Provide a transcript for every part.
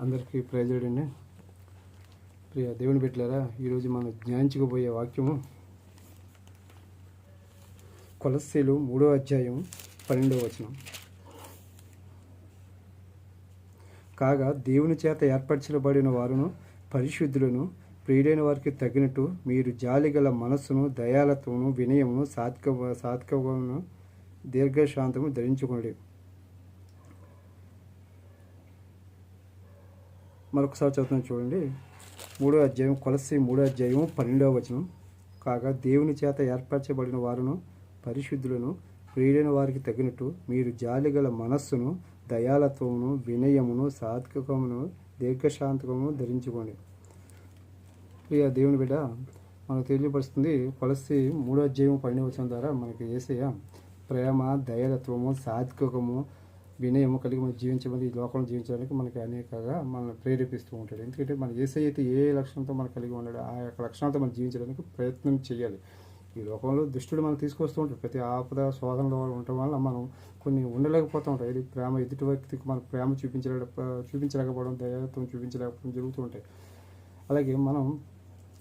అందరికీ ప్రయోజనండి ప్రియ దేవుని బిడ్డలారా ఈరోజు మనం జ్ఞానించుకోబోయే వాక్యము కొలస్సీలు మూడో అధ్యాయం పన్నెండవ వచనం. కాగా దేవుని చేత ఏర్పరచబడిన వారును పరిశుద్ధులను ప్రియుడైన వారికి తగినట్టు మీరు జాలిగల మనస్సును దయాలత్వమును వినయమును సాత్క సాత్కమును దీర్ఘశాంతము ధరించుకోండి మరొకసారి చదువుతున్నాను చూడండి. మూడో అధ్యాయం కొలసి మూడో అధ్యాయం పన్నెండవ వచనం. కాగా దేవుని చేత ఏర్పరచబడిన వారును పరిశుద్ధులను ప్రియుడైన వారికి తగినట్టు మీరు జాలిగల మనస్సును దయాలత్వమును వినయమును సాత్వికమును దీర్ఘశాంతకమును ధరించుకోండి. ప్రియ దేవుని బిడ్డ మనకు తెలియపరుస్తుంది కొలసి మూడో అధ్యాయం పన్నెండవ వచనం ద్వారా మనకి ఏసయ్య ప్రేమ దయాలత్వము సాత్వికము వినయము కలిగి మనం జీవించమని ఈ లోకంలో జీవించడానికి మనకి అనేకగా మనల్ని ప్రేరేపిస్తూ ఉంటాడు. ఎందుకంటే మన ఏసై అయితే ఏ లక్షణంతో మనం కలిగి ఉన్నాడు ఆ యొక్క లక్షణాలతో మనం జీవించడానికి ప్రయత్నం చేయాలి. ఈ లోకంలో దుష్టుడు మనం తీసుకొస్తూ ఉంటాడు. ప్రతి ఆపద శోధనలో ఉండటం వల్ల మనం కొన్ని ఉండలేకపోతూ ఉంటాయి ఇది ప్రేమ ఎదుటి వ్యక్తికి మన ప్రేమ చూపించలేక చూపించలేకపోవడం దయాత్వం చూపించలేకపోవడం జరుగుతూ ఉంటాయి. అలాగే మనం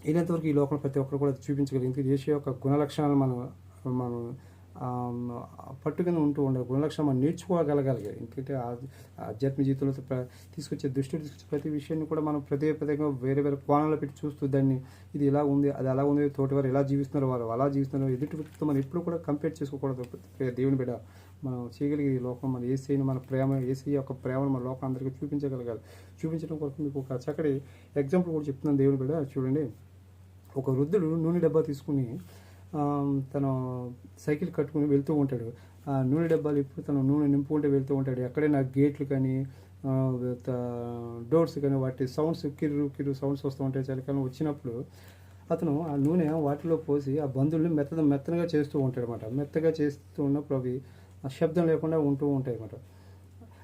అయినంతవరకు ఈ లోకంలో ప్రతి ఒక్కరు కూడా చూపించగలిగింది ఎందుకంటే యొక్క గుణ లక్షణాలు మనం మనం పట్టుకుని ఉంటూ ఉండాలి గుణలక్షణం మనం నేర్చుకోగలగాలి. ఎందుకంటే ఆధ్యాత్మిక జీవితంలో ప్ర- తీసుకొచ్చే దృష్టి తీసుకొచ్చే ప్రతి విషయాన్ని కూడా మనం ప్రతి ప్రత్యేకంగా వేరే వేరే కోణాలు పెట్టి చూస్తూ దాన్ని ఇది ఇలా ఉంది అది అలా ఉంది తోటి వారు ఎలా జీవిస్తున్నారు వారు అలా జీవిస్తున్నారు ఎదుటి వ్యక్తితో మనం ఎప్పుడు కూడా కంపేర్ చేసుకోకూడదు. దేవుని బిడ్డ మనం చేయగలిగే ఈ లోకం మన ఏసీని మన ప్రేమ ఏసీ యొక్క ప్రేమను మన లోకం అందరికీ చూపించగలగాలి. చూపించడం కొరకు మీకు ఒక చక్కటి ఎగ్జాంపుల్ కూడా చెప్తున్నాను దేవుని బిడ్డ. చూడండి. ఒక వృద్ధుడు నూనె డబ్బా తీసుకుని తను సైకిల్ కట్టుకుని వెళ్తూ ఉంటాడు. ఆ నూనె డబ్బాలు ఇప్పుడు తను నూనె నింపుకుంటూ వెళ్తూ ఉంటాడు. ఎక్కడైనా గేట్లు కానీ డోర్స్ కానీ వాటి సౌండ్స్ కిర్రు కిర్రు సౌండ్స్ వస్తూ ఉంటాయి చలికాలం వచ్చినప్పుడు అతను ఆ నూనె వాటిలో పోసి ఆ బంధువుల్ని మెత్త మెత్తనగా చేస్తూ ఉంటాడు అనమాట మెత్తగా చేస్తూ ఉన్నప్పుడు అవి ఆ శబ్దం లేకుండా ఉంటూ ఉంటాయి అన్నమాట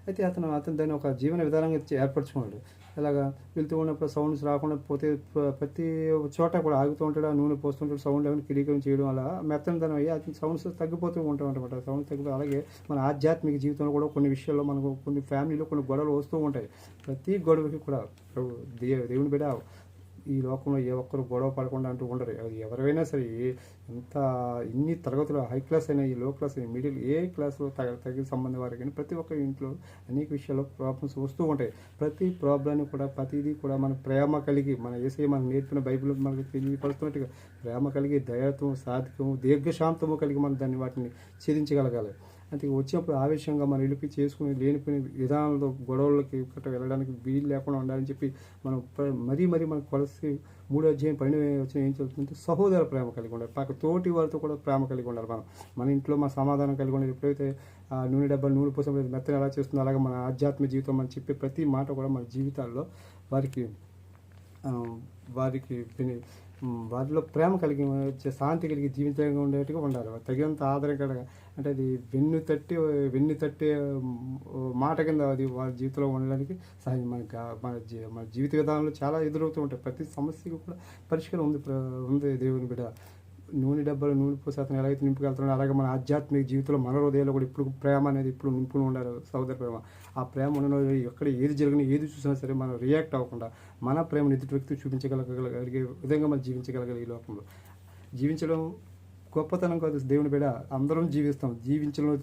అయితే అతను అతను దాన్ని ఒక జీవన విధానంగా ఏర్పరచుకున్నాడు. ఇలాగా వెళ్తూ ఉన్నప్పుడు సౌండ్స్ రాకుండా పోతే ప్రతి చోట కూడా ఆగుతూ ఉంటాడు ఆ నూనె పోస్తుంటాడు సౌండ్ లేకుండా కిరీకం చేయడం అలా మెత్తనిదనం అయ్యి అతని సౌండ్స్ తగ్గిపోతూ ఉంటాం అనమాట సౌండ్ తగ్గిపోయి అలాగే మన ఆధ్యాత్మిక జీవితంలో కూడా కొన్ని విషయాల్లో మనకు కొన్ని ఫ్యామిలీలో కొన్ని గొడవలు వస్తూ ఉంటాయి. ప్రతి గొడవకి కూడా దే- దేవుని బిడ్డ ఈ లోకంలో ఏ ఒక్కరు గొడవ పడకుండా అంటూ ఉండరు. అది ఎవరైనా సరే ఎంత ఇన్ని తరగతులు హై క్లాస్ అయినా ఈ లో క్లాస్ అయినా మిడిల్ ఏ క్లాస్లో తగ తగిన సంబంధం వారికి కానీ ప్రతి ఒక్క ఇంట్లో అనేక విషయాల్లో ప్రాబ్లమ్స్ వస్తూ ఉంటాయి. ప్రతి ప్రాబ్లమ్ని కూడా ప్రతిదీ కూడా మన ప్రేమ కలిగి మన ఏసై మనం నేర్పిన బైబిల్ మనకు తెలియపడుతున్నట్టుగా ప్రేమ కలిగి దయత్వం సాధికము దీర్ఘశాంతము కలిగి మనం దాన్ని వాటిని ఛేదించగలగాలి. అంటే వచ్చినప్పుడు ఆవేశంగా మనం వెళ్ళి చేసుకుని లేనిపోయిన విధానంలో గొడవలకి గట్రా వెళ్ళడానికి వీలు లేకుండా ఉండాలని చెప్పి మనం మరీ మరీ మనం కొలసి మూడో అధ్యాయం పైన వచ్చిన ఏం చెప్తుందంటే సహోదర ప్రేమ కలిగి ఉండాలి. పక్క తోటి వారితో కూడా ప్రేమ కలిగి ఉండాలి మనం. మన ఇంట్లో మన సమాధానం కలిగి ఉండాలి. ఎప్పుడైతే ఆ నూనె డబ్బాలు నూనె పోసం మెత్తని ఎలా చేస్తుందో అలాగే మన ఆధ్యాత్మిక జీవితం మనం చెప్పే ప్రతి మాట కూడా మన జీవితాల్లో వారికి వారికి విని- వారిలో ప్రేమ కలిగి వచ్చే శాంతి కలిగి జీవితంగా ఉండేట్టుగా ఉండాలి. తగినంత ఆదరణ అంటే అది వెన్ను తట్టి వెన్ను తట్టే మాట కింద అది వారి జీవితంలో ఉండడానికి సహాయం మన మన జీ- మన జీవిత విధానంలో చాలా ఎదురవుతూ ఉంటాయి. ప్రతి సమస్యకు కూడా పరిష్కారం ఉంది ప్ర- ఉంది దేవుని బిడ్డ నూనె డబ్బాలు నూనె పోసేతను అతను ఎలాగైతే నింపుకెళ్తున్నాడో అలాగే మన ఆధ్యాత్మిక జీవితంలో మన హృదయాల్లో కూడా ఇప్పుడు ప్రేమ అనేది ఇప్పుడు నింపుకుని ఉండాలి సోదర ప్రేమ. ఆ ప్రేమ ఉన్న ఎక్కడ ఏది జరిగినా ఏది చూసినా సరే మనం రియాక్ట్ అవ్వకుండా మన ప్రేమను ఎదుటి వ్యక్తి చూపించగలగలిగే విధంగా మనం జీవించగలగాలి ఈ లోకంలో. జీవించడం గొప్పతనం కాదు. దేవుని బిడ అందరం జీవిస్తాం. జీవించడంలో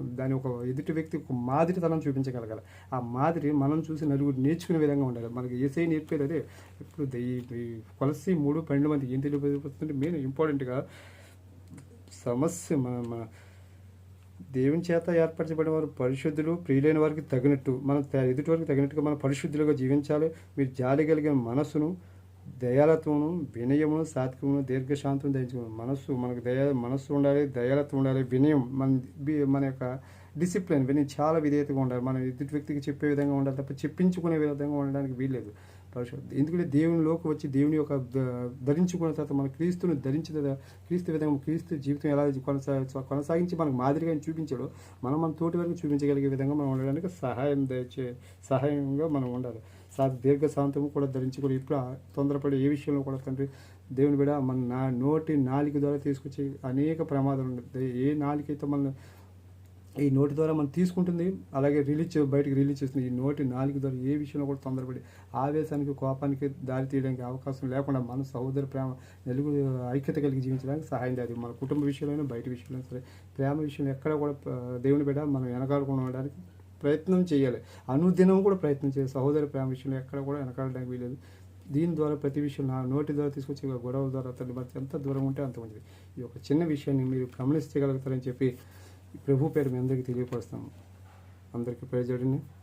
దాని ఒక ఎదుటి వ్యక్తి ఒక మాదిరితనం చూపించగలగాలి. ఆ మాదిరి మనం చూసి నలుగురు నేర్చుకునే విధంగా ఉండాలి. మనకి ఏసై నేర్పేది అదే. ఇప్పుడు కొలసి మూడు పన్నెండు మంది ఏం తెలియబోతుంటే మెయిన్ ఇంపార్టెంట్గా సమస్య మన మన దేవుని చేత ఏర్పరచబడిన వారు పరిశుద్ధులు ప్రియులైన వారికి తగినట్టు. మనం ఎదుటి వారికి తగినట్టుగా మనం పరిశుద్ధులుగా జీవించాలి. మీరు జాలి కలిగిన మనసును దయాలత్వము వినయమును సాత్వికమును దీర్ఘశాంతం ధరించుకుని మనస్సు మనకు దయ మనస్సు ఉండాలి దయాలత్వం ఉండాలి వినయం మన బి- మన యొక్క డిసిప్లిన్ విని చాలా విధేయతగా ఉండాలి. మనం ఎదుటి వ్యక్తికి చెప్పే విధంగా ఉండాలి తప్ప చెప్పించుకునే విధంగా ఉండడానికి వీల్లేదు పరిశుద్ధ ఎందుకంటే దేవునిలోకి వచ్చి దేవుని యొక్క ద- ధరించుకున్న తర్వాత మన క్రీస్తుని ధరించిన క్రీస్తు విధంగా క్రీస్తు జీవితం ఎలా కొనసా కొనసాగించి మనకు మాదిరిగా ఆయన మనం మన తోటి వరకు చూపించగలిగే విధంగా మనం ఉండడానికి సహాయం దయచే సహాయంగా మనం ఉండాలి. సా దీర్ఘ శాంతము కూడా ధరించుకొని ఇప్పుడు తొందరపడి ఏ విషయంలో కూడా తండ్రి దేవుని బిడ మన నా నోటి నాలిక ద్వారా తీసుకొచ్చే అనేక ప్రమాదాలు ఉన్నాయి. ఏ నాలికైతే మన ఈ నోటి ద్వారా మనం తీసుకుంటుంది అలాగే రిలీజ్ బయటకు రిలీజ్ చేస్తుంది ఈ నోటి నాలుగు ద్వారా ఏ విషయంలో కూడా తొందరపడి ఆవేశానికి కోపానికి దారి తీయడానికి అవకాశం లేకుండా మన సహోదర ప్రేమ నలుగురు ఐక్యత కలిగి జీవించడానికి సహాయం చేయాలి. మన కుటుంబ విషయంలో బయట విషయంలో సరే ప్రేమ విషయంలో ఎక్కడ కూడా దేవుని బిడ్డ మనం వెనకాలకుండా ఉండడానికి ప్రయత్నం చేయాలి. అనుదినం కూడా ప్రయత్నం చేయాలి. సహోదర ప్రేమ విషయంలో ఎక్కడ కూడా వెనకాడడానికి వీలేదు దీని ద్వారా ప్రతి విషయం నా నోటి ద్వారా తీసుకొచ్చి గొడవల ద్వారా అతని మధ్య ఎంత దూరం ఉంటే అంత మంచిది. ఈ యొక్క చిన్న విషయాన్ని మీరు గమనించగలుగుతారని చెప్పి ప్రభు పేరు మీ అందరికీ తెలియపరుస్తాము. అందరికీ ప్రయోజనం